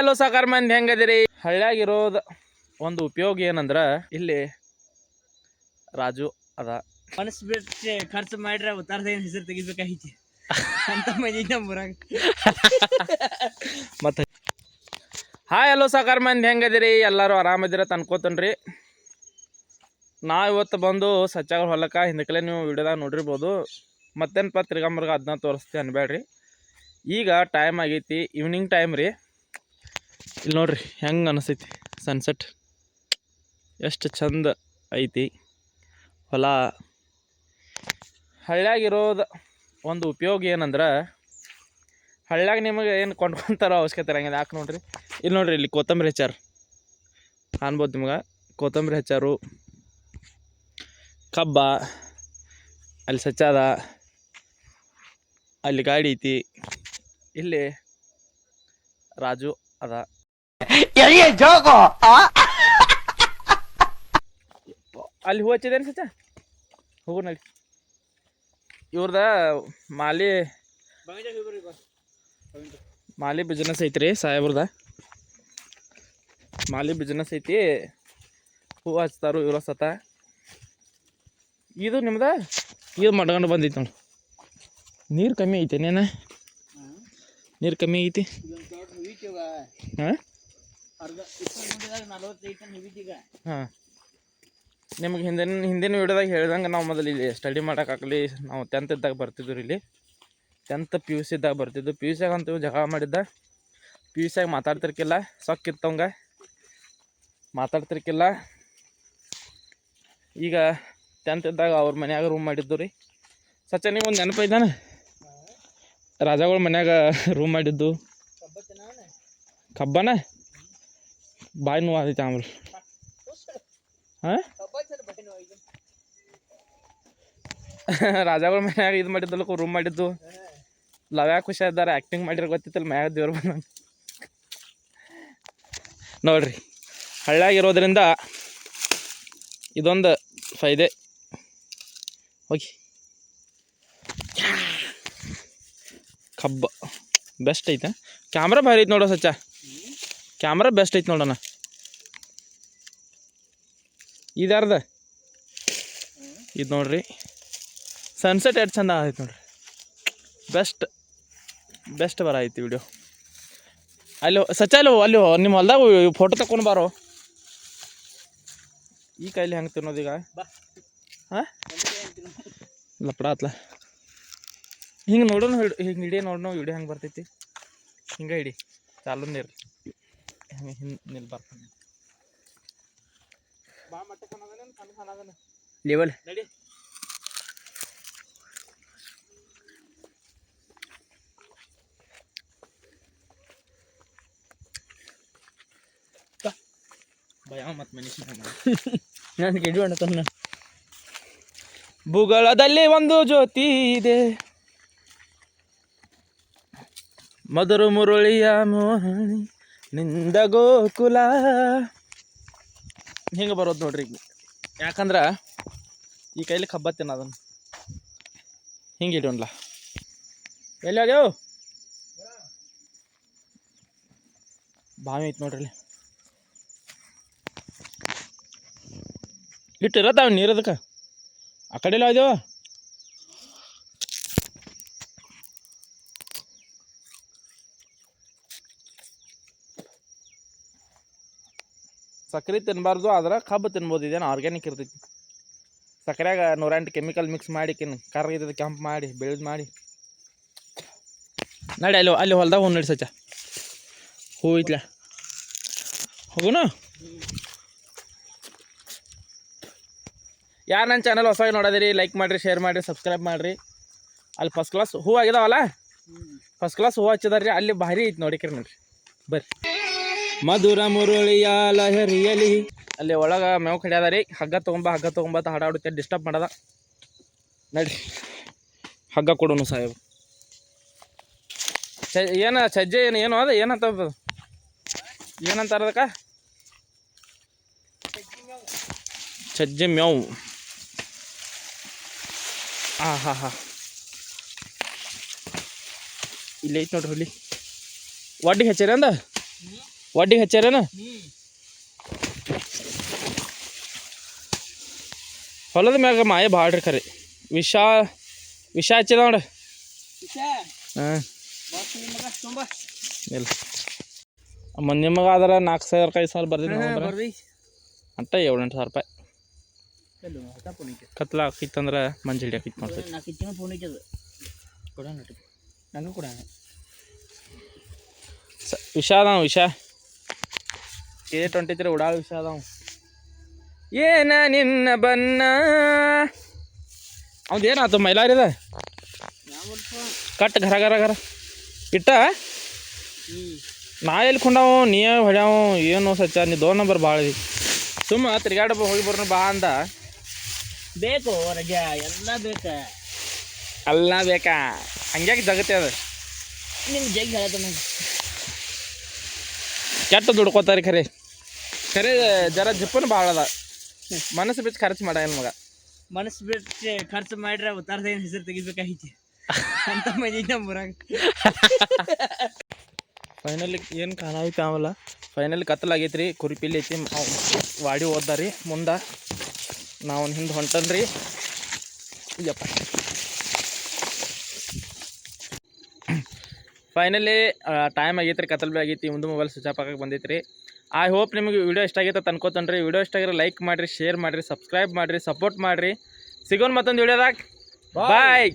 Hello ಸಾಕಾರ ಮಂದಿ ಹೆಂಗದಿರಿ? ಹಳ್ಳಿಯಾಗಿರೋದ ಒಂದು ಉಪಯೋಗ ಏನಂದ್ರ ಇಲ್ಲಿ ರಾಜು ಅದ. ಮನಸ್ಸು ಬಿಟ್ಟು ಖರ್ಚು ಮಾಡ್ರೆ ಉತ್ತಾರದ ಹೆಸರು ತೆಗಿಬೇಕಾಗಿತ್ತು ಅಂತ ಮಂದಿ ನಮ್ಮೂರಾಗ ಮತ್ತೆ ಹಾಯ್ ಹಲೋ ಸಾಕಾರ ಮಂದಿ ಹೆಂಗದಿರಿ? ಎಲ್ಲರೂ ಆರಾಮದಿರ ಅನ್ಕೋತನ್ರಿ ನಾ ಇವತ್ತು ಬಂದು ಸಚ್ಚಾಗ ಹೊಲಕ್ಕೆ ಹಿಂದಕ್ಕೆ ನೀವು ವಿಡಿಯೋದಾಗ ನೋಡಿರ್ಬೋದು. ಮತ್ತೇನಪ್ಪ ತಿರ್ಗಂಬರ್ಗ ಅದನ್ನ ತೋರಿಸ್ತೀವಿ ಅನ್ಬೇಡ್ರಿ ಈಗ ಟೈಮ್ ಆಗೈತಿ ಈವ್ನಿಂಗ್ ಟೈಮ್ ರೀ. ಇಲ್ಲಿ ನೋಡ್ರಿ, ಹೆಂಗೆ ಅನಿಸ್ತೈತಿ ಸನ್ಸೆಟ್ ಎಷ್ಟು ಚಂದ ಐತಿ. ಹೊಲ. ಹಳ್ಳ್ಯಾಗಿರೋದು ಒಂದು ಉಪಯೋಗ ಏನಂದ್ರೆ, ಹಳ್ಳ್ಯಾಗ ನಿಮಗೆ ಏನು ಕೊಂಡ್ಕೊಂತಾರೋ ಅವಶ್ಯಕತೆ ಇರಂಗಿಲ್ಲ. ಯಾಕೆ ನೋಡ್ರಿ? ಇಲ್ಲಿ ನೋಡ್ರಿ, ಇಲ್ಲಿ ಕೊತ್ತಂಬರಿ ಹಚ್ಚಾರು. ಅನ್ಬೋದು ನಿಮ್ಗೆ. ಕೊತ್ತಂಬರಿ ಹಚ್ಚಾರು. ಕಬ್ಬ. ಅಲ್ಲಿ ಸಚ್ಚಾದ. ಅಲ್ಲಿ ಗಾಡಿ ಐತಿ. ಇಲ್ಲಿ ರಾಜು ಅದ. ಅಲ್ಲಿ ಹೂ ಹಚ್ಚಿದೇನು ಸಚ ನಡಿ ಇವ್ರದ ಮಾಲಿ ಮಾಲಿ ಬಿಸ್ನೆಸ್ ಐತ್ರಿ ಸಾಹೇಬ್ರದ ಮಾಲಿ ಬಿಸ್ನೆಸ್ ಐತಿ. ಹೂ ಹಚ್ತಾರು ಇವ್ರ ಸತ ಇದು ನಿಮ್ದ? ಇದು ಮಡ್ಕೊಂಡು ಬಂದೈತಿ ನೋಡಿ. ನೀರು ಕಮ್ಮಿ ಐತೆ ನೇನ ನೀರು ಕಮ್ಮಿ ಐತಿ? ಹಾಂ? ಅರ್ಧ ಇಪ್ಪತ್ತು ನಲವತ್ತೈದು ಟನ್ ಹಿಡಿದೀಗ ಹಾಂ. ನಿಮ್ಗೆ ಹಿಂದಿನ ಹಿಂದಿನ ವಿಡಿಯೋದಾಗ ಹೇಳ್ದಂಗೆ ನಾವು ಮೊದಲು ಇಲ್ಲಿ ಸ್ಟಡಿ ಮಾಡೋಕ್ಕಾಗಲಿ ನಾವು ಟೆಂತ್ ಇದ್ದಾಗ ಬರ್ತಿದ್ವಿ ರೀ ಇಲ್ಲಿ. ಟೆಂತ್ ಪಿ ಯು ಸಿ ಇದ್ದಾಗ ಬರ್ತಿದ್ದು ಪಿ ಯು ಸಿಯಾಗ ಅಂತೂ ಜಗಳ ಮಾಡಿದ್ದ. ಪಿ ಯು ಸಿಯಾಗ ಮಾತಾಡ್ತಿರ್ಕಿಲ್ಲ. ಸೊಕ್ಕಿತ್ತವಂಗ ಮಾತಾಡ್ತಿರ್ಕಿಲ್ಲ. ಈಗ ಟೆಂತ್ ಇದ್ದಾಗ ಅವ್ರ ಮನ್ಯಾಗ ರೂಮ್ ಮಾಡಿದ್ದು ರೀ. ಸಚ್ಚ ನೀವು ಒಂದು ನೆನಪು ಇದ್ದಾನೆ ರಾಜಾಗಳ ಮನ್ಯಾಗ ರೂಮ್ ಮಾಡಿದ್ದು. ಕಬ್ಬನ? ಬಾಯಿ ನೋವು ಆದೈತೆ ಆಮೇಲೆ. ಹಾಂ? ರಾಜಾಗಳ ಮನ್ಯಾಗ ಇದು ಮಾಡಿದ್ದಲ್ಲ ರೂಮ್ ಮಾಡಿದ್ದು. ಲವ್ಯಾ ಖುಷಿ ಇದ್ದಾರೆ ಆ್ಯಕ್ಟಿಂಗ್ ಮಾಡಿರೋ ಗೊತ್ತಿತ್ತಲ್ಲ, ಮ್ಯಾಗ ದೇವ್ರು ಬಂದ. ನೋಡ್ರಿ ಹಳ್ಳ್ಯಾಗಿರೋದ್ರಿಂದ ಇದೊಂದು ಫೈದೆ. ಓಕೆ ಕಬ್ಬ. ಬೆಸ್ಟ್ ಐತೆ. ಕ್ಯಾಮ್ರಾ ಭಾರಿ ಐತೆ ನೋಡೋ ಸಚ್ಚ. ಕ್ಯಾಮ್ರಾ ಬೆಸ್ಟ್ ಐತೆ ನೋಡೋಣ. ಇದಾರ್ದ? ಇದು ನೋಡ್ರಿ. ಸನ್ಸೆಟ್ ಎಷ್ಟು ಚಂದ ಆಗೈತೆ ನೋಡ್ರಿ. ಬೆಸ್ಟ್ ಬೆಸ್ಟ್ ಬರ ಐತಿ ವಿಡಿಯೋ ಅಲ್ಲಿ ಸಚ್ಚ ಅಲ್ಲೋ ಅಲ್ಲೋ ನಿಮ್ಮ ಹೊಲ್ದಾಗ ಫೋಟೋ ತಕೊಂಡು ಬಾರೋ. ಈ ಕೈಲಿ ಹೆಂಗೆ ತಿನ್ನೋದೀಗ ಬಾ. ಹಾಂ? ಲಪಡ ಆತ್ಲ. ಹಿಂಗೆ ನೋಡೋಣ ಹಿಡ್ ಹಿಂಗೆ ಹಿಡಿಯ ನೋಡೋಣ ವಿಡಿಯೋ ಹೆಂಗೆ ಬರ್ತೈತಿ? ಹಿಂಗೆ ಹಿಡಿ. ಚಾಲು ನೀರು ಹಿಂಗೆ ಹಿಂಗೆ ನಿಲ್ ಮನುಷ್ಯ ನಾನು ಗಿಡ ಅಣ್ಣ ಭೂಗಳದಲ್ಲಿ ಒಂದು ಜ್ಯೋತಿ ಇದೆ ಮಧುರ ಮುರುಳಿಯ ಮೋಹನಿ ನಿಂದ ಗೋಕುಲ ಹಿಂಗೆ ಬರೋದು ನೋಡ್ರಿ ಈಗ. ಯಾಕಂದ್ರೆ ಈ ಕೈಲಿ ಕಬ್ಬ ತಿನ್ನೋದನ್ನು ಹಿಂಗೆ ಇಡೋಣ ಎಲ್ಲಿ ಹೋಗ್ಯಾವ ಬಾವಿ ಐತೆ ನೋಡ್ರಿ ಇಲ್ಲಿ ಇಟ್ಟಿರತ್ತಾವ ನೀರು ಅದಕ್ಕೆ. ಆ ಕಡೆ ಎಲ್ಲ ಸಕ್ಕರೆ ತಿನ್ನಬಾರ್ದು ಆದ್ರೆ ಕಬ್ಬು ತಿನ್ಬೋದು. ಇದೇನು ಆರ್ಗ್ಯಾನಿಕ್ ಇರ್ತೈತಿ. ಸಕ್ಕರೆಯಾಗ ನೂರೆಂಟು ಕೆಮಿಕಲ್ ಮಿಕ್ಸ್ ಮಾಡಿ ಕಿನ್ ಕರ್ಗಿದ್ದು ಕೆಂಪು ಮಾಡಿ ಬೆಳೆದು ಮಾಡಿ. ನಡಿ ಅಲ್ಲಿ ಅಲ್ಲಿ ಹೊಲ್ದಾಗ ಹೂ ನಡಿ ಸಚ್ಚ ಹೂ ಐತ್ಲ. ಹೋಗುನು? ಯಾರು ನನ್ನ ಚಾನಲ್ ಹೊಸವಾಗಿ ನೋಡೋದಿರಿ ಲೈಕ್ ಮಾಡಿರಿ ಶೇರ್ ಮಾಡಿರಿ ಸಬ್ಸ್ಕ್ರೈಬ್ ಮಾಡಿರಿ. ಅಲ್ಲಿ ಫಸ್ಟ್ ಕ್ಲಾಸ್ ಹೂ ಆಗಿದಾವಲ್ಲ? ಫಸ್ಟ್ ಕ್ಲಾಸ್ ಹೂ ಹಚ್ಚಿದಾರ್ರಿ ಅಲ್ಲಿ ಭಾರಿ ಐತಿ ನೋಡಿಕ್ರಿ ನೋಡಿರಿ. ಬರ್ರಿ. ಮಧುರ ಮುರುಳಿಯ ಲಹರಿಯಲಿ. ಅಲ್ಲಿ ಒಳಗೆ ಮೇವು ಕಡಿಯದ ರೀ. ಹಗ್ಗ ತೊಗೊಂಬ, ಹಗ್ಗ ತೊಗೊಂಬತ್ತ ಹಾಡಾಡುತ್ತೆ. ಡಿಸ್ಟರ್ಬ್ ಮಾಡದ. ನಡಿ. ಹಗ್ಗ ಕೊಡೋನು ಸಾಹೇಬ್. ಏನ ಸಜ್ಜೆ ಏನು ಏನು ಅದ? ಏನಂತ? ಏನಂತಾರ ಅದಕ್ಕೆ? ಸಜ್ಜೆ ಮೇವು. ಹಾಂ ಹಾಂ ಹಾಂ. ಇಲ್ಲಿ ಐತೆ ನೋಡ್ರಿ ಹುಲಿ. ವಡ್ಡಿ ಹಚ್ಚಿರಿ ಅಂದ? ಒಡ್ಡಿಗೆ ಹಚ್ಚಾರೇನ? ಹೊಲದ ಮ್ಯಾಗ ಮಾಯ ಭಾಳ ರೀ ಖರೆ. ವಿಷ ವಿಷ ಹಚ್ಚಿದ ನೋಡ. ಹಾಂ. ಇಲ್ಲ. ಮೊನ್ನೆ ಮಗ ಆದ್ರೆ ನಾಲ್ಕು ಸಾವಿರ ಐದು ಸಾವಿರ ಬರ್ದಿದ್ದು ಅಂದ್ರೆ ಬರ್ರಿ ಅಂಟ ಏಳು ಎಂಟು ಸಾವಿರ ರೂಪಾಯಿ. ಕತ್ಲ ಹಾಕಿತ್ತಂದ್ರೆ ಮಂಜು ಹಿಡಿಯಾಕಿತ್ತು ನೋಡ್ತೀವಿ ವಿಷ ಅದಾವ ವಿಷ? ಕೆ ಟ್ವೆಂಟಿ ತ್ರೀ ಉಡಾಳ ವಿಷ ಅದಾವ. ಏನ ನಿನ್ನ ಬನ್ನ ಅವ್ದು ಏನಾಯ್ತು ಮೈಲಾರಿದ? ಕಟ್ ಘರ ಘರ ಘರ. ಇಟ್ಟ? ನಾ ಎಲ್ಲಿ ಕುಂಡಾವು ನೀ ಹೊಡ್ಯಾವು ಏನು ಸಚ್ಚ ನೀ ದೋ ನಂಬರ್ ಭಾಳ ಸುಮ್ಮ ತಿರ್ಗಾಡ ಹೋಗಿ ಬರ್ನ ಬಾ ಅಂದ. ಬೇಕು ರಜಾ ಎಲ್ಲ ಬೇಕ. ಅಲ್ಲ ಬೇಕಾ? ಹಂಗ್ಯಾಕೆ ಜಗತ್ತೆ ಅದು? ನಿಮ್ ಜಗ್ ಹೇಳತ್ತ ನಂಗೆ ಕೆಟ್ಟ ದುಡ್ಕೋತಾರೆ ಖರೆ. ಖರೆ ಜರ ಜಿಪ್ಪನ ಭಾಳ ಅದ. ಮನಸ್ಸು ಬಿಚ್ಚಿ ಖರ್ಚು ಮಾಡಲ್ಲ ಮಗ? ಮನಸ್ಸು ಬಿಟ್ಟು ಖರ್ಚು ಮಾಡ್ರೆ ಉತ್ತಾರದ ಹೆಸರು ತೆಗಿಬೇಕಾಗಿತ್ತು ಅಂತ ಮನೆ ನಮ್ಮೂರಾಗ ಫೈನಲಿ ಏನು ಕಾಣಾಯ್ತು ಆವಲ್ಲ ಫೈನಲಿ ಕತ್ತಲಾಗೈತೆ ರೀ ಕುರಿಪಿಲ್ಲಿ ಐತಿ ವಾಡಿ ಓದ್ದ ರೀ ಮುಂದೆ. ನಾವು ಹಿಂದೆ ಹೊಂಟನ್ರಿ ಯಪ್ಪ. ಫೈನಲಿ ಟೈಮ್ ಆಗೈತೆ ರೀ ಕತ್ತಲ್ ಬಿ ಆಗೈತಿ ಒಂದು ಮೊಬೈಲ್ ಸ್ವಿಚ್ ಆಫ್ ಆಗಕ್ಕೆ ಬಂದೈತೆ ರೀ ಐ ಹೋಪ್ ನಿಮಗೆ ವಿಡಿಯೋ ಇಷ್ಟ ಆಗೈತೆ ಅನ್ಕೋತೇನೆ ರೀ ವಿಡಿಯೋ ಇಷ್ಟ ಆಗಿರೋ ಲೈಕ್ ಮಾಡಿರಿ ಶೇರ್ ಮಾಡಿರಿ ಸಬ್ಸ್ಕ್ರೈಬ್ ಮಾಡಿರಿ ಸಪೋರ್ಟ್ ಮಾಡಿರಿ. ಸಿಗೋನ್ ಮತ್ತೊಂದು ವಿಡಿಯೋದಾಗ. ಬಾಯ್